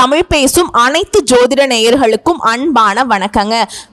தமிழ் பேசும் அனைத்து ஜோதிட நேயர்களுக்கும் அன்பான வணக்கங்க.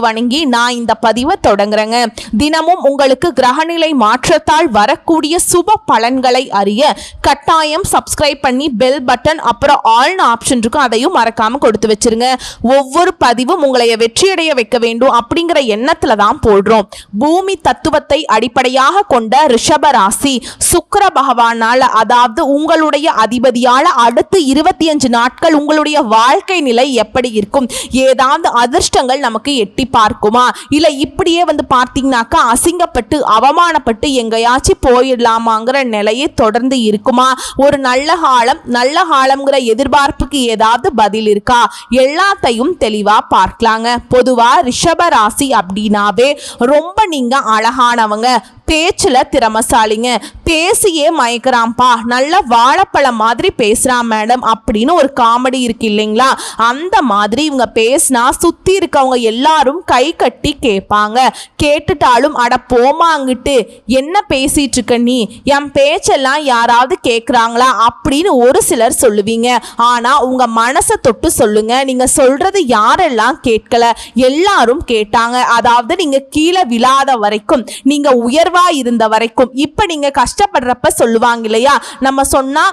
வணங்கி நான் இந்த பதிவை தொடங்குறேங்க. தினமும் உங்களுக்கு கிரகநிலை மாற்றத்தால் வரக்கூடிய சுப பலன்களை அறிய கட்டாயம் சப்ஸ்கிரைப் பண்ணி பெல் பட்டன் அப்புறம் ஆல்னு ஆப்ஷன் இருக்கும் அதையும் மறக்காம கொடுத்து வச்சிருங்க. ஒவ்வொரு பதிவும் உங்களை வெற்றியடைய வைக்க வேண்டும் அப்படிங்கிற எண்ணத்துல தான் போடுறோம். பூமி தத்துவத்தை அடிப்படையாக கொண்ட ரிஷப ராசி சுக்கர பகவானால அதாவது உங்களுடைய அதிபதியால அடுத்து இருபத்தி அஞ்சு நாட்கள் உங்களுடைய வாழ்க்கை நிலை எப்படி இருக்கும்? ஏதாவது அதிர்ஷ்டங்கள் நமக்கு எட்டி பார்க்குமா? இல்லை இப்படியே வந்து பார்த்தீங்கன்னாக்கா அசிங்கப்பட்டு அவமானப்பட்டு எங்கேயாச்சும் போயிடலாமாங்கிற நிலையே தொடர்ந்து இருக்குமா? ஒரு நல்ல காலம் நல்ல காலம்ங்கிற எதிர்பார்ப்புக்கு ஏதாவது பதில் இருக்கா? எல்லாத்தையும் தெளிவா பார்க்கலாங்க. பொதுவா ரிஷப ராசி அப்படின்னாவே ரொம்ப நீங்க அழகானவங்க. பேச்சுல திறமசாலிங்க. பேசியே மயக்கிறான்ப்பா. நல்ல வாழைப்பழம் மாதிரி பேசுறான் மேடம். அப்படின்னு ஒரு காமெடி இருக்கு இல்லைங்களா? அந்த மாதிரி இவங்க பேசினா சுத்தி இருக்கவங்க எல்லாரும் கை கட்டி கேட்பாங்க. கேட்டுட்டாலும் அட போமாங்கிட்டு என்ன பேசிட்டு இருக்க நீ? என் பேச்செல்லாம் யாராவது கேட்குறாங்களா? அப்படின்னு ஒரு சிலர் சொல்லுவீங்க. ஆனா உங்க மனசை தொட்டு சொல்லுங்க. நீங்க சொல்றது யாரெல்லாம் கேட்கல? எல்லாரும் கேட்டாங்க. அதாவது நீங்க கீழே விழாத வரைக்கும். நீங்க உயர்வா இருந்த வரைக்கும். இப்போ நீங்க கஷ்டப்படுறப்ப சொல்லுவாங்க இல்லையா? நம்ம சொன்னா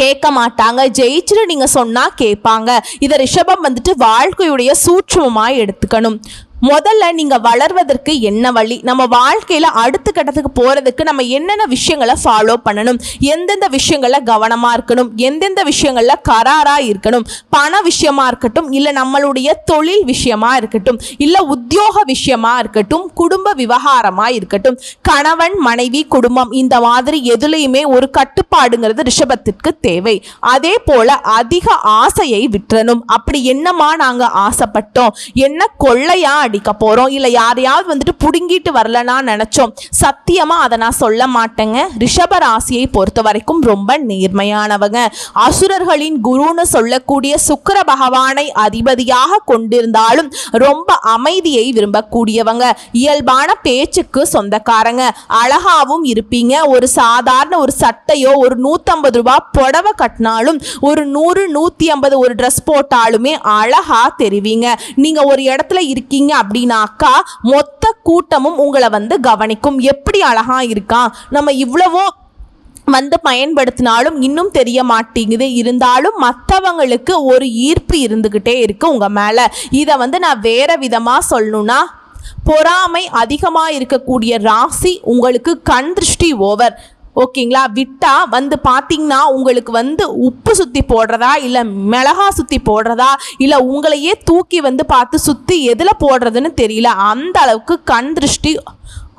கேட்க மாட்டாங்க. ஜெயிச்சுட்டு நீங்கள் சொன்னால் கேட்பாங்க. இதை ரிஷபம் வந்துட்டு வாழ்க்கையுடைய சூட்சமமாய் எடுத்துக்கணும். முதல்ல நீங்க வளர்வதற்கு என்ன வழி? நம்ம வாழ்க்கையில அடுத்த கட்டத்துக்கு போறதுக்கு நம்ம என்னென்ன விஷயங்களை ஃபாலோ பண்ணணும்? எந்தெந்த விஷயங்கள்ல கவனமா இருக்கணும்? எந்தெந்த விஷயங்கள்ல கராரா இருக்கணும்? பண விஷயமா இருக்கட்டும் இல்ல நம்மளுடைய தொழில் விஷயமா இருக்கட்டும் இல்ல உத்தியோக விஷயமா இருக்கட்டும் குடும்ப விவகாரமா இருக்கட்டும் கணவன் மனைவி குடும்பம் இந்த மாதிரி எதுலையுமே ஒரு கட்டுப்பாடுங்கிறது ரிஷபத்திற்கு தேவை. அதே போல அதிக ஆசையை விட்டுறணும். அப்படி என்னமா நாங்க ஆசைப்பட்டோம்? என்ன கொள்ளையா அடிக்க போறோம். இல்லை யாரையாவது வந்துட்டு பிடுங்கிட்டு வரலனா நினச்சோம். சத்தியமா அதை நான் சொல்ல மாட்டேங்க. ரிஷப ராசியை பொறுத்த வரைக்கும் ரொம்ப நேர்மையானவங்க. அசுரர்களின் குருன்னு சொல்லக்கூடிய சுக்கர பகவானை அதிபதியாக கொண்டிருந்தாலும் ரொம்ப அமைதியை விரும்பக்கூடியவங்க. இயல்பான பேச்சுக்கு சொந்தக்காரங்க. அழகாவும் இருப்பீங்க. ஒரு சாதாரண ஒரு சட்டையோ ஒரு நூற்றம்பது ரூபா புடவை கட்டினாலும் ஒரு நூறு நூற்றி ஐம்பது ஒரு ட்ரெஸ் போட்டாலுமே அழகா தெரிவிங்க. நீங்கள் ஒரு இடத்துல இருக்கீங்க அப்படின்னாக்கா மொத்த கூட்டமும் உங்களை வந்து கவனிக்கும். எப்படி அழகா இருக்கான் நம்ம இவ்வளவோ வந்து பயன்படுத்தினாலும் இன்னும் தெரிய மாட்டேங்குது. இருந்தாலும் மற்றவங்களுக்கு ஒரு ஈர்ப்பு இருந்துக்கிட்டே இருக்கு உங்க மேல. இதை வந்து நான் வேற விதமா சொல்லணும்னா பொறாமை அதிகமாக இருக்கக்கூடிய ராசி உங்களுக்கு கண் திருஷ்டி ஓவர் ஓகேங்களா? விட்டா வந்து பார்த்தீங்கன்னா உங்களுக்கு வந்து உப்பு சுற்றி போடுறதா இல்லை மிளகா சுற்றி போடுறதா இல்லை உங்களையே தூக்கி வந்து பார்த்து சுற்றி எதில் போடுறதுன்னு தெரியல. அந்த அளவுக்கு கண் திருஷ்டி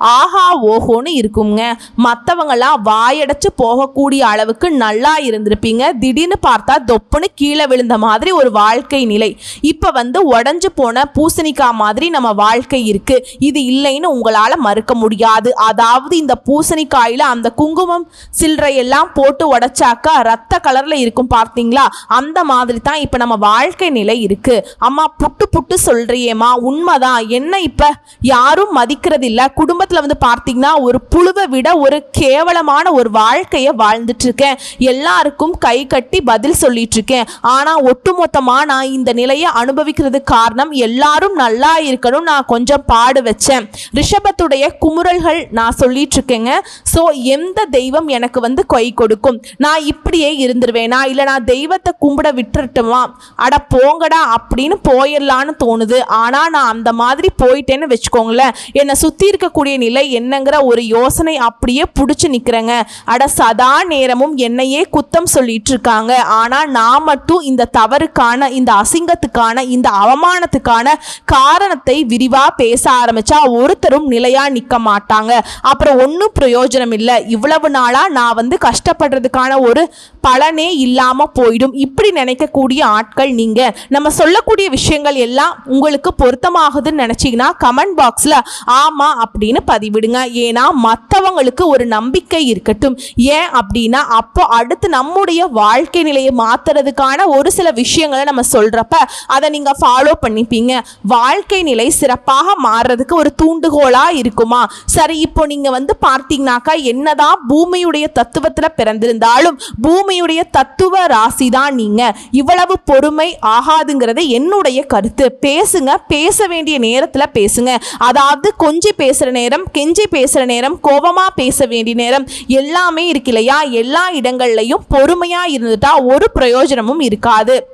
ஆஹா ஓஹோன்னு இருக்குங்க மற்றவங்களாம் வாயடைச்சு போகக்கூடிய அளவுக்கு நல்லா இருந்திருப்பீங்க. திடீர்னு பார்த்தா தொப்புன்னு கீழே விழுந்த மாதிரி ஒரு வாழ்க்கை நிலை. இப்போ வந்து உடஞ்சு போன பூசணிக்காய் மாதிரி நம்ம வாழ்க்கை இருக்கு. இது இல்லைன்னு உங்களால் மறுக்க முடியாது. அதாவது இந்த பூசணிக்காயில் அந்த குங்குமம் சில்லறையெல்லாம் போட்டு உடைச்சாக்கா ரத்த கலரில் இருக்கும் பார்த்தீங்களா? அந்த மாதிரி தான் இப்போ நம்ம வாழ்க்கை நிலை இருக்கு. அம்மா புட்டு புட்டு சொல்றியேம்மா. உண்மைதான். என்ன இப்போ? யாரும் மதிக்கிறதில்ல. குடும்பத்தை உலகத்தில் வந்து பார்த்தீங்கன்னா ஒரு புழுவை விட ஒரு கேவலமான ஒரு வாழ்க்கையை வாழ்ந்துட்டு இருக்கேன் எல்லாருக்கும் கை கட்டி பதில் சொல்லிட்டு இருக்கேன் ஆனா ஒட்டுமொத்தமாக நான் இந்த நிலையை அனுபவிக்கிறதுக்கு காரணம் எல்லாரும் நல்லா இருக்கணும் நான் கொஞ்சம் பாடு வச்சேன். ரிஷபத்துடைய குமுறல்கள் நான் சொல்லிட்டு இருக்கேங்க ஸோ எந்த தெய்வம் எனக்கு வந்து கை கொடுக்கும்? நான் இப்படியே இருந்துருவேனா? இல்லை நான் தெய்வத்தை கும்பிட விட்டுட்டுமா அட போங்கடா அப்படின்னு போயிடலான்னு தோணுது. ஆனால் நான் அந்த மாதிரி போயிட்டேன்னு வச்சுக்கோங்களேன். என்னை சுற்றி இருக்கக்கூடிய நிலை என்னங்கிற ஒரு யோசனை அப்படியே பிடிச்சி நிற்கிறேங்க அட சதா நேரமும் என்னையே குத்தம் சொல்லிட்டு இருக்காங்க ஆனால் நான் மட்டும் இந்த தவறுக்கான இந்த அசிங்கத்துக்கான இந்த அவமானத்துக்கான காரணத்தை விரிவாக பேச ஆரம்பிச்சா ஒருத்தரும் நிலையாக நிற்க மாட்டாங்க. அப்புறம் ஒன்றும் பிரயோஜனம் இல்லை. இவ்வளவு நாளாக நான் வந்து கஷ்டப்படுறதுக்கான ஒரு பலனே இல்லாமல் போயிடும். இப்படி நினைக்கக்கூடிய ஆட்கள் நீங்கள் நம்ம சொல்லக்கூடிய விஷயங்கள் எல்லாம் உங்களுக்கு பொருத்தமாகுதுன்னு நினச்சிங்கன்னா கமெண்ட் பாக்ஸில் ஆமாம் அப்படின்னு பதிவிடுங்க. ஏன்னா மற்றவங்களுக்கு ஒரு நம்பிக்கை இருக்கட்டும். ஏன் அப்படின்னா அப்போ அடுத்து நம்முடைய வாழ்க்கை நிலையை மாத்துறதுக்கான ஒரு சில விஷயங்களை நம்ம சொல்றப்ப அதை நீங்க ஃபாலோ பண்ணிப்பீங்க. வாழ்க்கை நிலை சிறப்பாக மாறுறதுக்கு ஒரு தூண்டுகோலா இருக்குமா? சரி இப்போ நீங்க வந்து பார்த்தீங்கன்னாக்கா என்னதான் பூமியுடைய தத்துவத்துல பிறந்திருந்தாலும் பூமியுடைய தத்துவ ராசி தான் நீங்க. இவ்வளவு பொறுமை ஆகாதுங்கிறது என்னுடைய கருத்து. பேசுங்க பேச வேண்டிய நேரத்துல பேசுங்க. அதாவது கொஞ்சம் பேசுற நேரம் கெஞ்சி பேசுற நேரம் கோபமாக பேச வேண்டிய நேரம் எல்லாமே இருக்கு இல்லையா? எல்லா இடங்கள்லையும் பொறுமையாக இருந்துட்டா ஒரு பிரயோஜனமும் இருக்காது.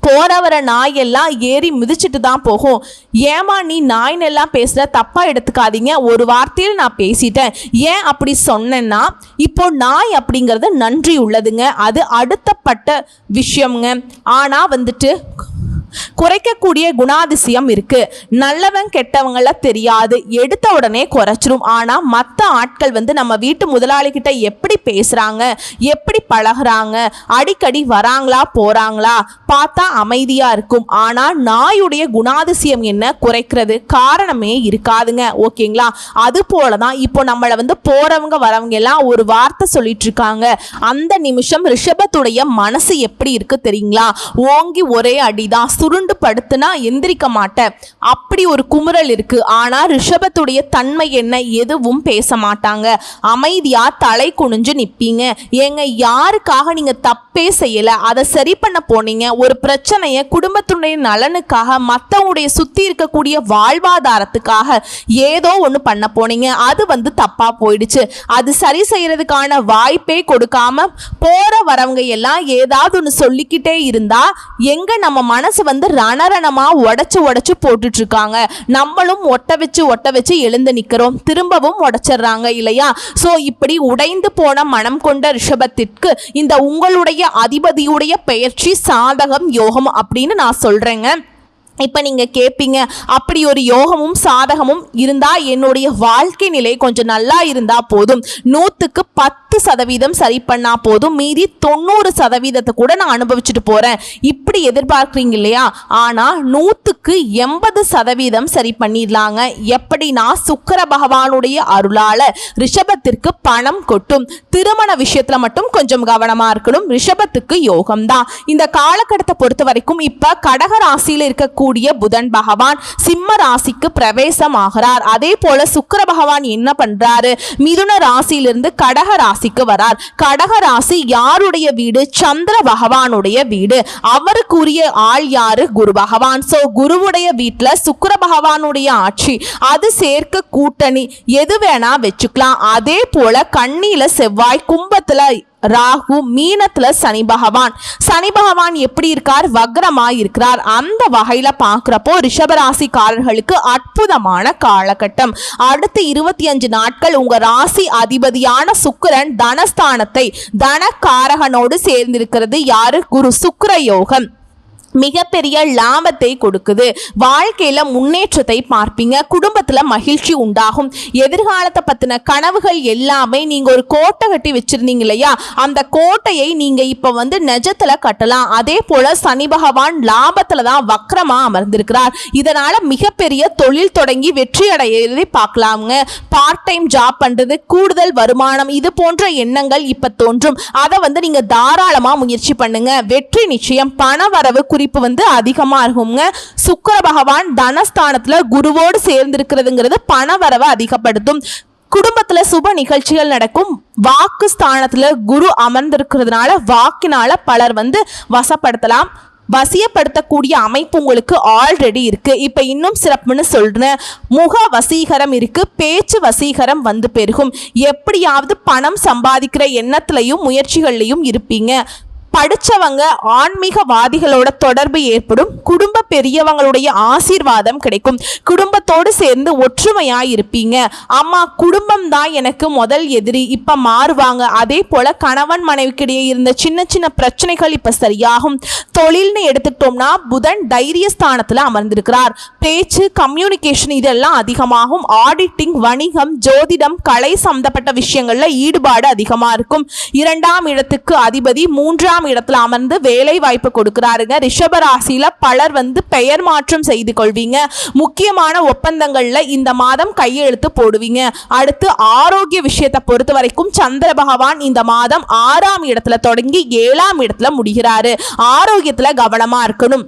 போற வர நாய் எல்லாம் ஏறி மிதிச்சிட்டு தான் போகும். ஏமா நீ நாயின் எல்லாம் பேசுகிற தப்பாக எடுத்துக்காதீங்க. ஒரு வார்த்தையில் நான் பேசிட்டேன். ஏன் அப்படி சொன்னேன்னா இப்போ நாய் அப்படிங்கிறது நன்றி உள்ளதுங்க. அது அடுத்தப்பட்ட விஷயம்ங்க. ஆனால் வந்துட்டு குறைக்கக்கூடிய குணாதிசயம் இருக்கு. நல்லவன் கெட்டவங்கள தெரியாது. எடுத்த உடனே குறைச்சிரும். ஆனா மற்ற ஆட்கள் வந்து நம்ம வீட்டு முதலாளி கிட்ட எப்படி பேசுறாங்க? எப்படி பழகுறாங்க? அடிக்கடி வராங்களா? போறாங்களா? பார்த்தா அமைதியா இருக்கும். ஆனா நாயுடைய குணாதிசயம் என்ன? குறைக்கிறது காரணமே இருக்காதுங்க. ஓகேங்களா? அது போலதான் இப்போ நம்மளை வந்து போறவங்க வரவங்க எல்லாம் ஒரு வார்த்தை சொல்லிட்டு இருக்காங்க. அந்த நிமிஷம் ரிஷபத்துடைய மனசு எப்படி இருக்கு தெரியுங்களா? ஓங்கி ஒரே அடிதான். சுருண்டு படுத்துனா எந்திரிக்க மாட்டேன் அப்படி ஒரு குமுறல் இருக்கு. ஆனா ரிஷபத்துடைய தன்மை என்ன? எதுவும் பேச மாட்டாங்க. அமைதியா தலை குனிஞ்சு நிப்பீங்க. ஏங்க யாருக்காக நீங்க தப்பே செய்யல? அதை சரி பண்ண போனீங்க. ஒரு பிரச்சனைய குடும்பத்துடைய நலனுக்காக மத்தவங்களுடைய சுத்தி இருக்கக்கூடிய வாழ்வாதாரத்துக்காக ஏதோ ஒன்று பண்ண போனீங்க. அது வந்து தப்பா போயிடுச்சு. அது சரி செய்யறதுக்கான வாய்ப்பே கொடுக்காம போற வரவங்க எல்லாம் ஏதாவது ஒன்று சொல்லிக்கிட்டே இருந்தா எங்க நம்ம மனசு வந்து ரணரணமா உடச்சி உடச்சி போட்டுட்டு இருக்காங்க நம்மளும் ஒட்ட வச்சு ஒட்ட வச்சு எழுந்து நிக்கிறோம். திரும்பவும் உடச்சிடுறாங்க இல்லையா? சோ இப்படி உடைந்து போன மனம் கொண்ட ரிஷபத்திற்கு இந்த உங்களுடைய அதிபதியுடைய பெயர்ச்சி சாதகம் யோகம் அப்படின்னு நான் சொல்றேங்க. இப்போ நீங்கள் கேட்பீங்க அப்படி ஒரு யோகமும் சாதகமும் இருந்தால் என்னுடைய வாழ்க்கை நிலை கொஞ்சம் நல்லா இருந்தால் போதும். நூற்றுக்கு பத்து சதவீதம் சரி பண்ணால் போதும். மீதி தொண்ணூறு சதவீதத்தை கூட நான் அனுபவிச்சுட்டு போகிறேன் இப்படி எதிர்பார்க்குறீங்க இல்லையா? ஆனால் நூற்றுக்கு எண்பது சதவீதம் சரி பண்ணிடலாங்க. எப்படின்னா சுக்கர பகவானுடைய அருளால் ரிஷபத்திற்கு பணம் கொட்டும். திருமண விஷயத்தில் மட்டும் கொஞ்சம் கவனமாக இருக்கணும். ரிஷபத்துக்கு யோகம்தான். இந்த காலகட்டத்தை பொறுத்த வரைக்கும் இப்போ கடக ராசியில் இருக்கக்கூடிய புதன் பகவான் சிம்ம ராசிக்கு பிரவேசம் ஆகிறார் அதே போல சுக்கர பகவான் என்ன பண்றாரு? மிதுன ராசியிலிருந்து கடக ராசிக்கு வரார். கடக ராசி யாருடைய வீடு? சந்திர பகவானுடைய வீடு. அவருக்குரிய ஆள் யாரு? குரு பகவான். சோ குருவுடைய வீட்டுல சுக்கர பகவானுடைய ஆட்சி. அது சேர்க்க கூட்டணி. எது வேணா வச்சுக்கலாம். அதே போல கண்ணியில செவ்வாய் கும்பத்துல ராகு மீனத்துல சனி பகவான். சனி பகவான் எப்படி இருக்கார்? வக்ரமா இருக்கிறார் அந்த வகையில பார்க்குறப்போ ரிஷபராசிக்காரர்களுக்கு அற்புதமான காலகட்டம். அடுத்த இருபத்தி அஞ்சு நாட்கள் உங்க ராசி அதிபதியான சுக்கிரன் தனஸ்தானத்தை தனக்காரகனோடு சேர்ந்திருக்கிறது. யாரு? குரு சுக்கர யோகம் மிகப்பெரிய லாபத்தை கொடுக்குது. வாழ்க்கையில முன்னேற்றத்தை பார்ப்பீங்க. குடும்பத்துல மகிழ்ச்சி உண்டாகும். எதிர்காலத்தை பத்தின கனவுகள் எல்லாமே நீங்க ஒரு கோட்டை கட்டி வச்சிருந்தீங்க இல்லையா? அந்த கோட்டையை நீங்க இப்ப வந்து நெஜத்துல கட்டலாம். அதே போல சனி பகவான் லாபத்துல தான் வக்ரமா அமர்ந்திருக்கிறார். இதனால மிகப்பெரிய தொழில் தொடங்கி வெற்றி அடையதை பார்க்கலாமுங்க. பார்ட் டைம் ஜாப் பண்றது கூடுதல் வருமானம் இது போன்ற எண்ணங்கள் இப்ப தோன்றும். அதை வந்து நீங்க தாராளமா முயற்சி பண்ணுங்க. வெற்றி நிச்சயம் பண வரவு குறிப்பு வந்து அதிகமாக இருக்குங்க. சுக்கர பகவான் தனஸ்தானத்துல குருவோடு சேர்ந்திருக்கிறதுங்கிறது பண வரவை அதிகப்படுத்தும். குடும்பத்துல சுப நிகழ்ச்சிகள் நடக்கும். வாக்கு ஸ்தானத்துல குரு அமர்ந்திருக்கிறதுனால வாக்கினால பலர் வந்து வசப்படுத்தலாம். வசியப்படுத்தக்கூடிய அமைப்பு உங்களுக்கு ஆல்ரெடி இருக்கு. இப்ப இன்னும் சிறப்புன்னு சொல்றேன். முக வசீகரம் இருக்கு. பேச்சு வசீகரம் வந்து பெருகும். எப்படியாவது பணம் சம்பாதிக்கிற எண்ணத்துலையும் முயற்சிகள்லையும் இருப்பீங்க. படிச்சவங்க ஆன்மீகவாதிகளோட தொடர்பு ஏற்படும். குடும்ப பெரியவங்களுடைய ஆசீர்வாதம் கிடைக்கும். குடும்பத்தோடு சேர்ந்து ஒற்றுமையாக இருப்பீங்க அம்மா குடும்பம் தான் எனக்கு முதல் எதிரி. இப்போ மாறுவாங்க. அதே போல் கணவன் மனைவிக்கிடையே இருந்த சின்ன சின்ன பிரச்சனைகள் இப்போ சரியாகும். தொழில்னு எடுத்துக்கிட்டோம்னா புதன் தைரிய ஸ்தானத்தில் அமர்ந்திருக்கிறார். பேச்சு கம்யூனிகேஷன் இதெல்லாம் அதிகமாகும். ஆடிட்டிங் வணிகம் ஜோதிடம் கலை சம்பந்தப்பட்ட விஷயங்களில் ஈடுபாடு அதிகமாக இருக்கும். இரண்டாம் இடத்துக்கு அதிபதி மூன்றாம் இடத்துல அமர்ந்து வேலை வாய்ப்பு கொடுக்கிறாருங்க. ரிஷப ராசியில பலர் வந்து பெயர் மாற்றம் செய்து கொள்வீங்க. முக்கியமான ஒப்பந்தங்கள்ல இந்த மாதம் கையெழுத்து போடுவீங்க. அடுத்து ஆரோக்கிய விஷயத்தை பொறுத்த வரைக்கும் சந்திர பகவான் இந்த மாதம் ஆறாம் இடத்துல தொடங்கி ஏழாம் இடத்துல முடிகிறாரு. ஆரோக்கியத்துல கவனமா இருக்கணும்.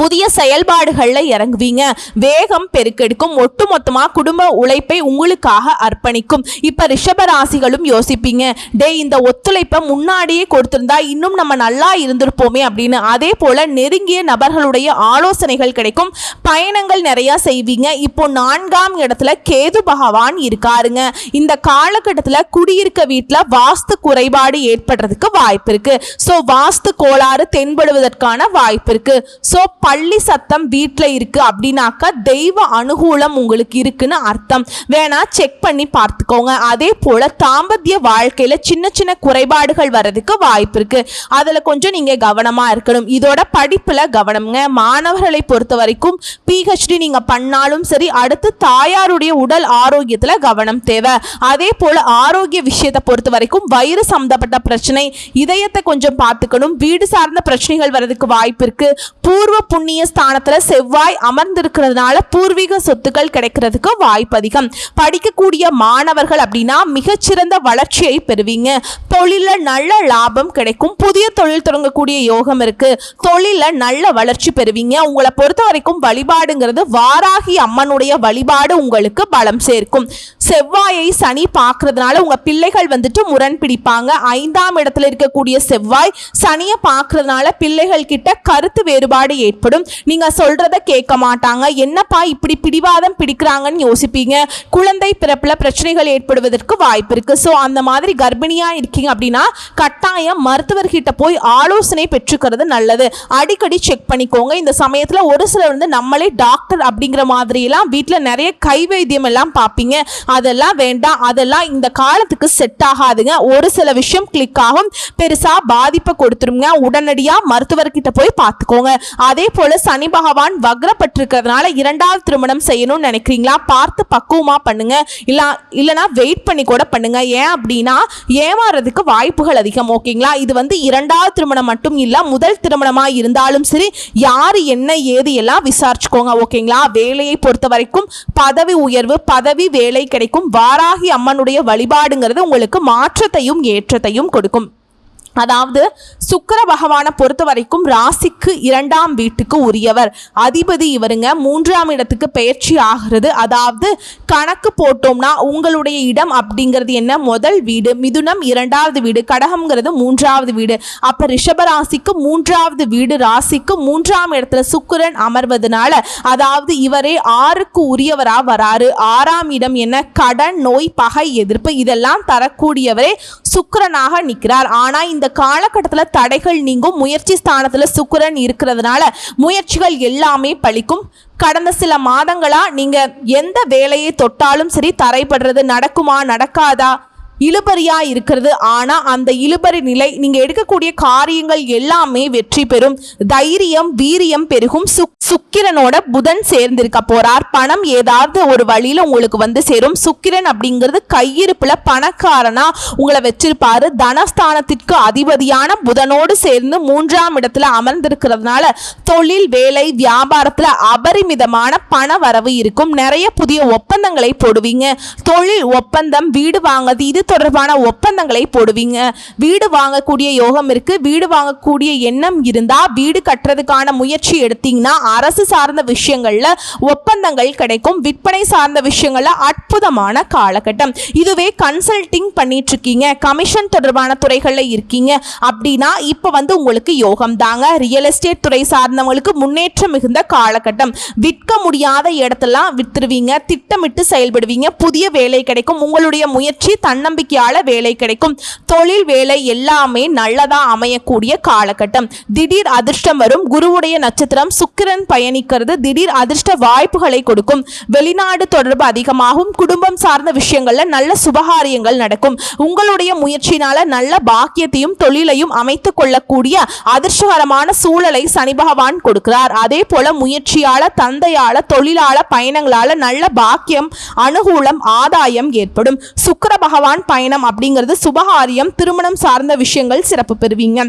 புதிய செயல்பாடுகளில் இறங்குவீங்க. வேகம் பெருக்கெடுக்கும். ஒட்டுமொத்தமா குடும்ப உழைப்பை உங்களுக்காக அர்ப்பணிக்கும். இப்ப ரிஷப ராசிகளும் யோசிப்பீங்க. டே இந்த ஒத்துழைப்பை முன்னாடியே கொடுத்திருந்தா இன்னும் நம்ம நல்லா இருந்திருப்போமே அப்படின்னு. அதே போல நெருங்கிய நபர்களுடைய ஆலோசனைகள் கிடைக்கும். பயணங்கள் நிறைய செய்வீங்க. இப்போ நான்காம் இடத்துல கேது பகவான் இருக்காருங்க. இந்த காலகட்டத்தில் குடியிருக்க வீட்டில் வாஸ்து குறைபாடு ஏற்படுறதுக்கு வாய்ப்பு இருக்கு. ஸோ வாஸ்து கோளாறு தென்படுவதற்கான வாய்ப்பு இருக்கு. ஸோ பள்ளி சத்தம் வீட்டில் இருக்குது அப்படின்னாக்கா தெய்வ அனுகூலம் உங்களுக்கு இருக்குன்னு அர்த்தம். வேணா செக் பண்ணி பார்த்துக்கோங்க. அதே போல் தாம்பத்திய வாழ்க்கையில் சின்ன சின்ன குறைபாடுகள் வர்றதுக்கு வாய்ப்பு இருக்குது அதில் கொஞ்சம் நீங்கள் கவனமாக இருக்கணும். இதோட படிப்பில் கவனம்ங்க. மாணவர்களை பொறுத்த வரைக்கும் பிஹெச்டி நீங்கள் பண்ணாலும் சரி அடுத்து தாயாருடைய உடல் ஆரோக்கியத்தில் கவனம் தேவை. அதே போல் ஆரோக்கிய விஷயத்தை பொறுத்த வரைக்கும் வயிறு சம்மந்தப்பட்ட பிரச்சனை இதயத்தை கொஞ்சம் பார்த்துக்கணும். வீடு சார்ந்த பிரச்சனைகள் வர்றதுக்கு வாய்ப்பு இருக்குது பூர்வ புண்ணிய ஸ்தானத்துல செவ்வாய் அமர்ந்திருக்கிறதுனால பூர்வீக சொத்துக்கள் கிடைக்கிறதுக்கு வாய்ப்பு அதிகம். படிக்கக்கூடிய மாணவர்கள் அப்படின்னா மிகச்சிறந்த வளர்ச்சியை பெறுவீங்க. தொழில நல்ல லாபம் கிடைக்கும். புதிய தொழில் தொடங்கக்கூடிய யோகம் இருக்கு. தொழில நல்ல வளர்ச்சி பெறுவீங்க. உங்களை பொறுத்த வரைக்கும் வழிபாடுங்கிறது வாராகி அம்மனுடைய வழிபாடு உங்களுக்கு பலம் சேர்க்கும். செவ்வாயை சனி பார்க்கறதுனால உங்க பிள்ளைகள் வந்துட்டு முரண் பிடிப்பாங்க. ஐந்தாம் இடத்துல இருக்கக்கூடிய செவ்வாய் சனியை பார்க்கறதுனால பிள்ளைகள் கிட்ட கருத்து வேறுபாடு ஏற்படும். நீங்க சொல்றத கேட்க மாட்டாங்க. என்னப்பா இப்படி பிடிவாதம் பிடிக்கிறாங்கன்னு யோசிப்பீங்க? குழந்தை பிறப்புல பிரச்சனைகள் ஏற்படுவதற்கு வாய்ப்பு இருக்கு. ஸோ அந்த மாதிரி கர்ப்பிணியா இருக்கீங்க அப்படின்னா கட்டாயம் மருத்துவர்கிட்ட போய் ஆலோசனை பெற்றுக்கிறது நல்லது. அடிக்கடி செக் பண்ணிக்கோங்க. இந்த சமயத்துல ஒரு சிலர் வந்து நம்மளே டாக்டர் அப்படிங்கிற மாதிரி எல்லாம் வீட்டில் நிறைய கை வைத்தியம் எல்லாம் பார்ப்பீங்க. அதெல்லாம் வேண்டாம். அதெல்லாம் இந்த காலத்துக்கு செட் ஆகாதுங்க. ஒரு சில விஷயம் கிளிக் ஆகும். பெருசா பாதிப்பை கொடுத்துருங்க. உடனடியா மருத்துவர்கிட்ட போய் பார்த்துக்கோங்க. அதே போல சனி பகவான் வக்ரப்பட்டிருக்கிறதுனால இரண்டாவது திருமணம் செய்யணும்னு நினைக்கிறீங்களா? பார்த்து பக்குவமா பண்ணுங்க. இல்ல இல்லைனா வெயிட் பண்ணி கூட பண்ணுங்க. ஏன் அப்படின்னா ஏமாறதுக்கு வாய்ப்புகள் அதிகம் ஓகேங்களா? இது வந்து இரண்டாவது திருமணம் மட்டும் இல்லை முதல் திருமணமா இருந்தாலும் சரி யாரு என்ன ஏது எல்லாம் விசாரிச்சுக்கோங்க ஓகேங்களா? வேலையை பொறுத்த வரைக்கும் பதவி உயர்வு பதவி வேலை கிடைக்கும். வாராகி அம்மனுடைய வழிபாடுங்கிறது உங்களுக்கு மாற்றத்தையும் ஏற்றத்தையும் கொடுக்கும். அதாவது சுக்கிர பகவானை பொறுத்த வரைக்கும் ராசிக்கு இரண்டாம் வீட்டுக்கு உரியவர். அதிபதி இவருங்க மூன்றாம் இடத்துக்கு பயிற்சி ஆகிறது. அதாவது கணக்கு போட்டோம்னா உங்களுடைய இடம் அப்படிங்கிறது என்ன? முதல் வீடு மிதுனம் இரண்டாவது வீடு கடகம்ங்கிறது மூன்றாவது வீடு. அப்போ ரிஷப ராசிக்கு மூன்றாவது வீடு ராசிக்கு மூன்றாம் இடத்துல சுக்கரன் அமர்வதனால அதாவது இவரே ஆறுக்கு உரியவராக வராரு. ஆறாம் இடம் என்ன? கடன் நோய் பகை எதிர்ப்பு இதெல்லாம் தரக்கூடியவரே சுக்கரனாக நிற்கிறார். ஆனால் இந்த காலகட்டத்தில் தடைகள் நீங்கும். முயற்சி ஸ்தானத்தில் சுக்கரன் இருக்கிறதுனால முயற்சிகள் எல்லாமே பழிக்கும். கடந்த சில மாதங்களா நீங்கள் எந்த வேலையை தொட்டாலும் சரி தரைப்படுறது நடக்குமா நடக்காதா? இழுபறியா இருக்கிறது. ஆனா அந்த இழுபறி நிலை நீங்க எடுக்கக்கூடிய காரியங்கள் எல்லாமே வெற்றி பெறும். தைரியம் வீரியம் பெருகும். சுக் சுக்கிரனோட புதன் சேர்ந்திருக்க போறார். பணம் ஏதாவது ஒரு வழியில உங்களுக்கு வந்து சேரும். சுக்கிரன் அப்படிங்கிறது கையிருப்புல பணக்காரனா உங்களை வச்சிருப்பாரு. தனஸ்தானத்திற்கு அதிபதியான புதனோடு சேர்ந்து மூன்றாம் இடத்துல அமர்ந்திருக்கிறதுனால தொழில் வேலை வியாபாரத்துல அபரிமிதமான பண வரவு இருக்கும். நிறைய புதிய ஒப்பந்தங்களை போடுவீங்க. தொழில் ஒப்பந்தம் வீடு வாங்குறது இது தொடர்பான ஒப்பந்தங்களை போடுவீங்க. வீடு வாங்கக்கூடிய யோகம் இருக்கு. வீடு வாங்கக்கூடிய எண்ணம் இருந்தா வீடு கட்டுறதுக்கான முயற்சி எடுத்தீங்கன்னா அரசு சார்ந்த விஷயங்கள்ல ஒப்பந்தங்கள் கிடைக்கும். விற்பனை சார்ந்த விஷயங்கள்ல அற்புதமான காலகட்டம். இதுவே கன்சல்டிங் பண்ணிட்டு இருக்கீங்க கமிஷன் தொடர்பான துறைகள்ல இருக்கீங்க. அப்படின்னா இப்ப வந்து உங்களுக்கு யோகம் தாங்க. ரியல் எஸ்டேட் துறை சார்ந்தவங்களுக்கு முன்னேற்றம் மிகுந்த காலகட்டம். விற்க முடியாத இடத்தெல்லாம் வித்துருவீங்க. திட்டமிட்டு செயல்படுவீங்க. புதிய வேலை கிடைக்கும். உங்களுடைய முயற்சி தன்னம்பிக்கை தன்னம்பிக்கையால வேலை கிடைக்கும். தொழில் வேலை எல்லாமே நல்லதா அமையக்கூடிய காலகட்டம். திடீர் அதிர்ஷ்டம் வரும். குருவுடைய நட்சத்திரம் சுக்கிரன் பயணிக்கிறது. திடீர் அதிர்ஷ்ட வாய்ப்புகளை கொடுக்கும். வெளிநாடு தொடர்பு அதிகமாகும். குடும்பம் சார்ந்த விஷயங்கள்ல நல்ல சுபகாரியங்கள் நடக்கும். உங்களுடைய முயற்சியினால நல்ல பாக்கியத்தையும் தொழிலையும் அமைத்துக் கொள்ளக்கூடிய அதிர்ஷ்டகரமான சூழலை சனி பகவான் கொடுக்கிறார். அதே போல முயற்சியால தந்தையால தொழிலாள பயணங்களால நல்ல பாக்கியம் அனுகூலம் ஆதாயம் ஏற்படும். சுக்கர பகவான் பயணம் அப்படிங்கிறது சுபகாரியம் திருமணம் சார்ந்த விஷயங்கள் சிறப்பு பெறுவீங்க.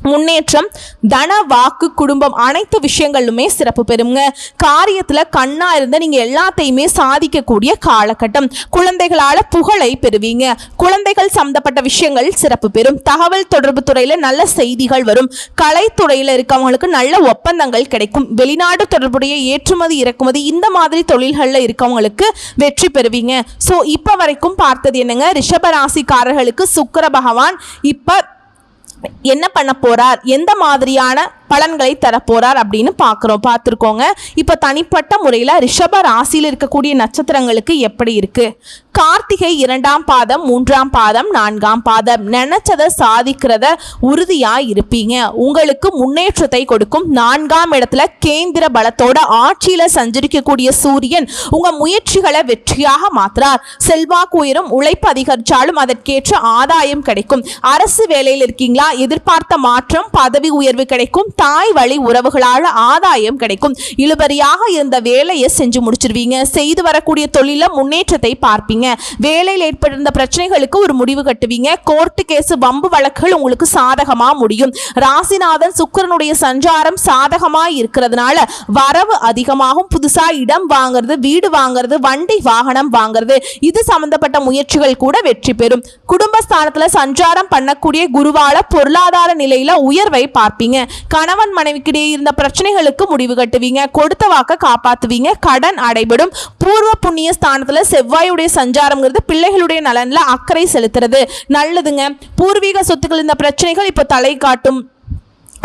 முன்னேற்றம் தன வாக்கு குடும்பம் அனைத்து விஷயங்களுமே சிறப்பு பெறுங்க காரியத்தில் கண்ணா இருந்து நீங்கள் எல்லாத்தையுமே சாதிக்கக்கூடிய காலகட்டம். குழந்தைகளால் புகழை பெறுவீங்க. குழந்தைகள் சம்பந்தப்பட்ட விஷயங்கள் சிறப்பு பெறும். தகவல் தொடர்பு துறையில் நல்ல செய்திகள் வரும். கலைத்துறையில் இருக்கவங்களுக்கு நல்ல ஒப்பந்தங்கள் கிடைக்கும். வெளிநாடு தொடர்புடைய ஏற்றுமதி இறக்குமதி இந்த மாதிரி தொழில்களில் இருக்கவங்களுக்கு வெற்றி பெறுவீங்க. ஸோ இப்போ வரைக்கும் பார்த்தது என்னங்க? ரிஷபராசிக்காரர்களுக்கு சுக்கர பகவான் இப்போ என்ன பண்ண போறார்? எந்த மாதிரியான பலன்களை தரப்போறார் அப்படின்னு பார்க்குறோம். பார்த்துருக்கோங்க. இப்போ தனிப்பட்ட முறையில் ரிஷப ராசியில் இருக்கக்கூடிய நட்சத்திரங்களுக்கு எப்படி இருக்கு? கார்த்திகை இரண்டாம் பாதம் மூன்றாம் பாதம் நான்காம் பாதம். நினைச்சதை சாதிக்கிறத உறுதியாக இருப்பீங்க. உங்களுக்கு முன்னேற்றத்தை கொடுக்கும். நான்காம் இடத்துல கேந்திர பலத்தோட ஆட்சியில் சஞ்சரிக்கக்கூடிய சூரியன் உங்கள் முயற்சிகளை வெற்றியாக மாற்றுறார் செல்வாக்கு உயரும் உழைப்பு அதிகரித்தாலும் அதற்கேற்ற ஆதாயம் கிடைக்கும். அரசு வேலையில் இருக்கீங்களா? எதிர்பார்த்த மாற்றம் பதவி உயர்வு கிடைக்கும். தாய் வழி உறவுகளால் ஆதாயம் கிடைக்கும். இழுபறியாக இருந்த வேலையை செஞ்சு முடிச்சிருவீங்க. செய்து வரக்கூடிய தொழில முன்னேற்றத்தை பார்ப்பீங்க. வேலையில் ஏற்பட்டிருந்த பிரச்சனைகளுக்கு ஒரு முடிவு கட்டுவீங்க. கோர்ட்டு கேஸ் வம்பு வழக்குகள் உங்களுக்கு சாதகமா முடியும். ராசிநாதன் சுக்கிரனுடைய சஞ்சாரம் சாதகமா இருக்கிறதுனால வரவு அதிகமாகும். புதுசா இடம் வாங்குறது வீடு வாங்குறது வண்டி வாகனம் வாங்குறது இது சம்பந்தப்பட்ட முயற்சிகள் கூட வெற்றி பெறும். குடும்பஸ்தானத்துல சஞ்சாரம் பண்ணக்கூடிய குருவால பொருளாதார நிலையில உயர்வை பார்ப்பீங்க. கணவன் மனைவிக்கிடையே இருந்த பிரச்சனைகளுக்கு முடிவு கட்டுவீங்க. கொடுத்த வாக்க காப்பாத்துவீங்க. கடன் அடைபடும். பூர்வ புண்ணிய ஸ்தானத்துல செவ்வாயுடைய சஞ்சாரம்ங்கிறது பிள்ளைகளுடைய நலன்ல அக்கறை செலுத்துறது. நல்லதுங்க. பூர்வீக சொத்துக்கள் இந்த பிரச்சனைகள் இப்போ தலை காட்டும்.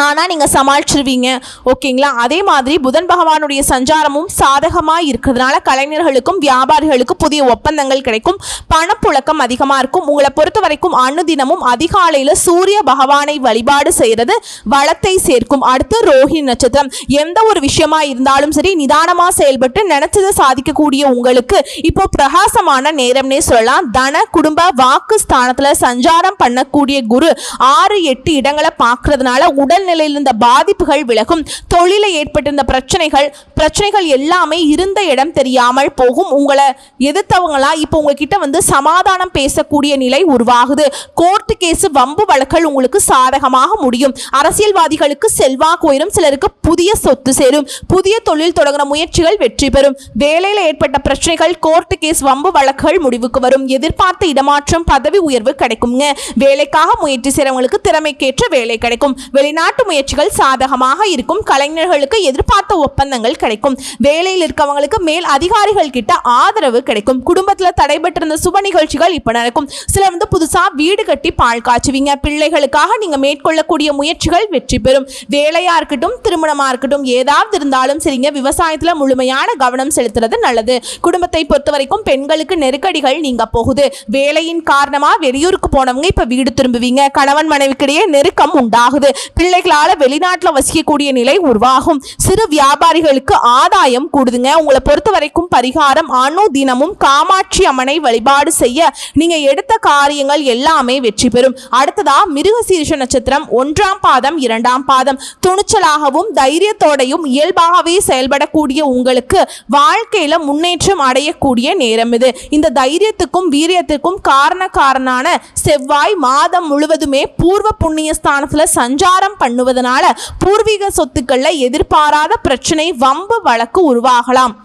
ஆனால் நீங்கள் சமாளிச்சிருவீங்க. ஓகேங்களா? அதே மாதிரி புதன் பகவானுடைய சஞ்சாரமும் சாதகமாக இருக்கிறதுனால கலைஞர்களுக்கும் வியாபாரிகளுக்கும் புதிய ஒப்பந்தங்கள் கிடைக்கும். பணப்புழக்கம் அதிகமாக இருக்கும். உங்களை பொறுத்த வரைக்கும் அனுதினமும் அதிகாலையில் சூரிய பகவானை வழிபாடு செய்கிறது வளத்தை சேர்க்கும். அடுத்து ரோஹிணி நட்சத்திரம். எந்த ஒரு விஷயமா இருந்தாலும் சரி நிதானமாக செயல்பட்டு நினைச்சதை சாதிக்கக்கூடிய உங்களுக்கு இப்போ பிரகாசமான நேரம்னே சொல்லலாம். தன குடும்ப வாக்கு ஸ்தானத்தில் சஞ்சாரம் பண்ணக்கூடிய குரு ஆறு எட்டு இடங்களை பார்க்கறதுனால உடல் நிலையில் இருந்த பாதிப்புகள் விலகும். தொழில ஏற்பட்டிருந்த பிரச்சனைகள் பிரச்சனைகள் எல்லாமே இருந்த இடம் தெரியாமல் போகும். உங்களை எதிர்த்தவங்களா இப்போ உங்ககிட்ட வந்து சமாதானம் பேசக்கூடிய நிலை உருவாகுது. கோர்ட்டு கேஸ் வம்பு வழக்குகள் உங்களுக்கு சாதகமாக முடியும். அரசியல்வாதிகளுக்கு செல்வாக்கு உயரும். சிலருக்கு புதிய சொத்து சேரும். புதிய தொழில் தொடங்குற முயற்சிகள் வெற்றி பெறும். வேலையில் ஏற்பட்ட பிரச்சனைகள் கோர்ட்டு கேஸ் வம்பு வழக்குகள் முடிவுக்கு வரும். எதிர்பார்த்த இடமாற்றம் பதவி உயர்வு கிடைக்குங்க வேலைக்காக முயற்சி செய்கிறவங்களுக்கு திறமைக்கேற்ற வேலை கிடைக்கும். வெளிநாட்டு முயற்சிகள் சாதகமாக இருக்கும். கலைஞர்களுக்கு எதிர்பார்த்த ஒப்பந்தங்கள் கிடைக்கும். வேலையில் இருக்கவங்களுக்கு மேல் அதிகாரிகள் கிட்ட ஆதரவு கிடைக்கும். குடும்பத்தில் தடைபட்டிருந்த சுப நிகழ்ச்சிகள் இப்போ நடக்கும். சிலர் வந்து புதுசா வீடு கட்டி பால் காய்ச்சுவீங்க. பிள்ளைகளுக்காக நீங்க மேற்கொள்ளக்கூடிய முயற்சிகள் வெற்றி பெறும். வேலையா இருக்கட்டும் திருமணமா இருக்கட்டும் ஏதாவது இருந்தாலும் சரிங்க விவசாயத்துல முழுமையான கவனம் செலுத்துறது நல்லது. குடும்பத்தை பொறுத்த வரைக்கும் பெண்களுக்கு நெருக்கடிகள் நீங்க போகுது. வேலையின் காரணமா வெளியூருக்கு போனவங்க இப்ப வீடு திரும்புவீங்க. கணவன் மனைவிக்கிடையே நெருக்கம் உண்டாகுது. பிள்ளை பிள்ளைகளால வெளிநாட்டில் வசிக்கக்கூடிய நிலை உருவாகும். சிறு வியாபாரிகளுக்கு ஆதாயம் கூடுதுங்க. உங்களை பொறுத்த வரைக்கும் பரிகாரம் அணு தினமும் காமாட்சி அம்மனை வழிபாடு செய்ய நீங்க எடுத்த காரியங்கள் எல்லாமே வெற்றி பெறும். அடுத்ததா மிருகசீரிஷ நட்சத்திரம் ஒன்றாம் பாதம் இரண்டாம் பாதம். துணிச்சலாகவும் தைரியத்தோடையும் இயல்பாகவே செயல்படக்கூடிய உங்களுக்கு வாழ்க்கையில முன்னேற்றம் அடையக்கூடிய நேரம் இது. இந்த தைரியத்துக்கும் வீரியத்துக்கும் காரண காரணான செவ்வாய் மாதம் முழுவதுமே பூர்வ புண்ணிய ஸ்தானத்துல சஞ்சாரம் பண்ணுவதனால பூர்வீக சொத்துக்களில் எதிர்பாராத பிரச்சனை வம்பு வழக்கு உருவாகலாம்.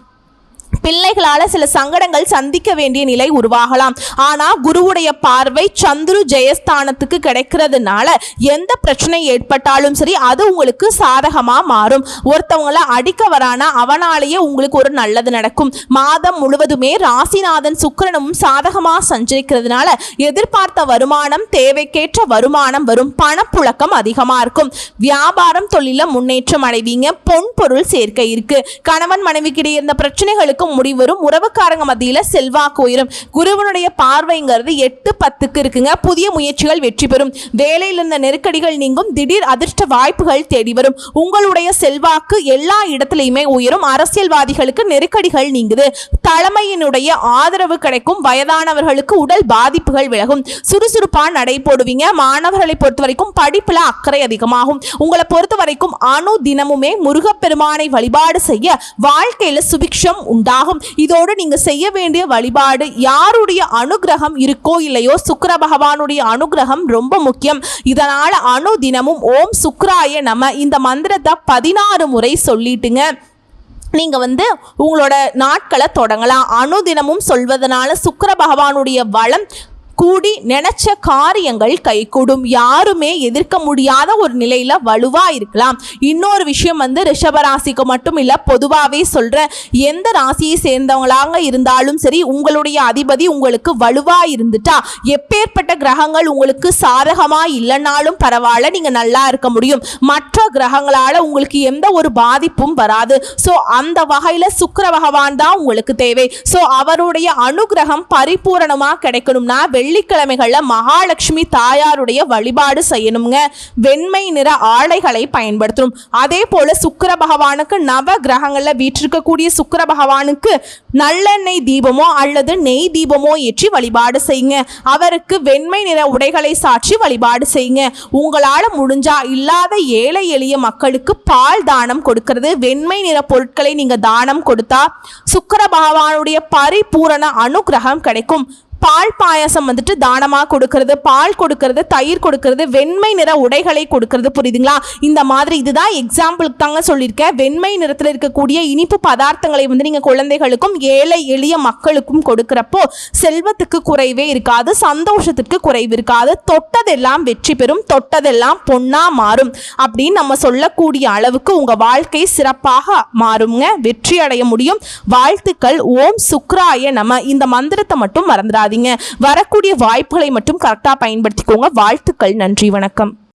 பிள்ளைகளால சில சங்கடங்கள் சந்திக்க வேண்டிய நிலை உருவாகலாம். ஆனா குருவுடைய பார்வை சந்துரு ஜெயஸ்தானத்துக்கு கிடைக்கிறதுனால எந்த பிரச்சனை ஏற்பட்டாலும் சரி அது உங்களுக்கு சாதகமா மாறும். ஒருத்தவங்கள அடிக்க வரானா அவனாலேயே உங்களுக்கு ஒரு நல்லது நடக்கும். மாதம் முழுவதுமே ராசிநாதன் சுக்கிரனும் சாதகமா சஞ்சரிக்கிறதுனால எதிர்பார்த்த வருமானம் தேவைக்கேற்ற வருமானம் வரும். பணப்புழக்கம் அதிகமா இருக்கும். வியாபாரம் தொழில முன்னேற்றம் அடைவீங்க. பொன் பொருள் சேர்க்கை இருக்கு. கணவன் மனைவிக்கிடையே இருந்த பிரச்சனைகளுக்கு முடிவு முடிவரும். உறவுக்காரங்க மத்தியில் செல்வாக்கு உயரும். குருவனுடைய பார்வைங்கிறது எட்டு பத்துக்கு இருக்குங்க. புதிய முயற்சிகள் வெற்றி பெறும். வேலையில் இருந்த நெருக்கடிகள் நீங்கும். திடீர் அதிர்ஷ்ட வாய்ப்புகள் தேடி வரும். உங்களுடைய செல்வாக்கு எல்லா இடத்துலையுமே உயரும். அரசியல்வாதிகளுக்கு நெருக்கடிகள் நீங்குது. தலைமையினுடைய ஆதரவு கிடைக்கும். வயதானவர்களுக்கு உடல் பாதிப்புகள் விலகும். சுறுசுறுப்பாக நடை போடுவீங்க. மாணவர்களை பொறுத்த வரைக்கும் படிப்புல அக்கறை அதிகமாகும். உங்களை பொறுத்த வரைக்கும் அணு தினமுமே முருகப்பெருமானை வழிபாடு செய்ய வாழ்க்கையில சுபிக்ஷம் உண்டா? ஆகும். இதோடு நீங்க செய்ய வேண்டிய வழிபாடு யாருடைய அனுகிரகம் இருக்கோ இல்லையோ சுக்கர பகவானுடைய அனுகிரகம் ரொம்ப முக்கியம். இதனால அணு தினமும் ஓம் சுக்ராய நம இந்த மந்திரத்தை பதினாறு முறை சொல்லிட்டுங்க. நீங்கள் வந்து உங்களோட நாட்களை தொடங்கலாம். அனுதினமும் சொல்வதனால சுக்கர பகவானுடைய வளம் கூடி நினைச்ச காரியங்கள் கைகூடும். யாருமே எதிர்க்க முடியாத ஒரு நிலையில வலுவா இருக்கலாம். இன்னொரு விஷயம் வந்து ரிஷபராசிக்கு மட்டும் இல்ல பொதுவாகவே சொல்கிறேன் எந்த ராசியை சேர்ந்தவங்களாக இருந்தாலும் சரி உங்களுடைய அதிபதி உங்களுக்கு வலுவா இருந்துட்டா எப்பேற்பட்ட கிரகங்கள் உங்களுக்கு சாதகமா இல்லைனாலும் பரவாயில்ல நீங்க நல்லா இருக்க முடியும். மற்ற கிரகங்களால உங்களுக்கு எந்த ஒரு பாதிப்பும் வராது. ஸோ அந்த வகையில சுக்கர பகவான் தான் உங்களுக்கு தேவை. ஸோ அவருடைய அனுகிரகம் பரிபூரணமா கிடைக்கணும்னா வெள்ளிக்கிழமைகளில் மகாலட்சுமி தாயாருடைய வழிபாடு செய்யணுங்க வெண்மை நிற ஆடைகளை பயன்படுத்தணும். அதே போல சுக்கர பகவானுக்கு நவ கிரகங்களில் வீற்றிருக்கக்கூடிய சுக்கர பகவானுக்கு நல்லெண்ணெய் தீபமோ அல்லது நெய் தீபமோ ஏற்றி வழிபாடு செய்யுங்க. அவருக்கு வெண்மை நிற உடைகளை சாற்றி வழிபாடு செய்யுங்க. உங்களால் முடிஞ்சா இல்லாத ஏழை எளிய மக்களுக்கு பால் தானம் கொடுக்கிறது. வெண்மை நிற பொருட்களை நீங்கள் தானம் கொடுத்தா சுக்கர பகவானுடைய பரிபூரண அனுகிரகம் கிடைக்கும். பால் பாயாசம் வந்துட்டு தானமாக கொடுக்கறது பால் கொடுக்கறது தயிர் கொடுக்கறது வெண்மை நிற உடைகளை கொடுக்கறது. புரியுதுங்களா? இந்த மாதிரி இதுதான் எக்ஸாம்பிளுக்கு தாங்க சொல்லியிருக்கேன். வெண்மை நிறத்தில் இருக்கக்கூடிய இனிப்பு பதார்த்தங்களை வந்து நீங்கள் குழந்தைகளுக்கும் ஏழை எளிய மக்களுக்கும் கொடுக்குறப்போ செல்வத்துக்கு குறைவே இருக்காது சந்தோஷத்துக்கு குறைவு இருக்காது. தொட்டதெல்லாம் வெற்றி பெறும் தொட்டதெல்லாம் பொன்னா மாறும் அப்படின்னு நம்ம சொல்லக்கூடிய அளவுக்கு உங்கள் வாழ்க்கை சிறப்பாக மாறுங்க வெற்றி அடைய முடியும். வாழ்த்துக்கள். ஓம் சுக்ராய நம. இந்த மந்திரத்தை மட்டும் விடாதீங்க வரக்கூடிய வாய்ப்புகளை மட்டும் கரெக்டாக பயன்படுத்திக்கோங்க. வாழ்த்துக்கள். நன்றி. வணக்கம்.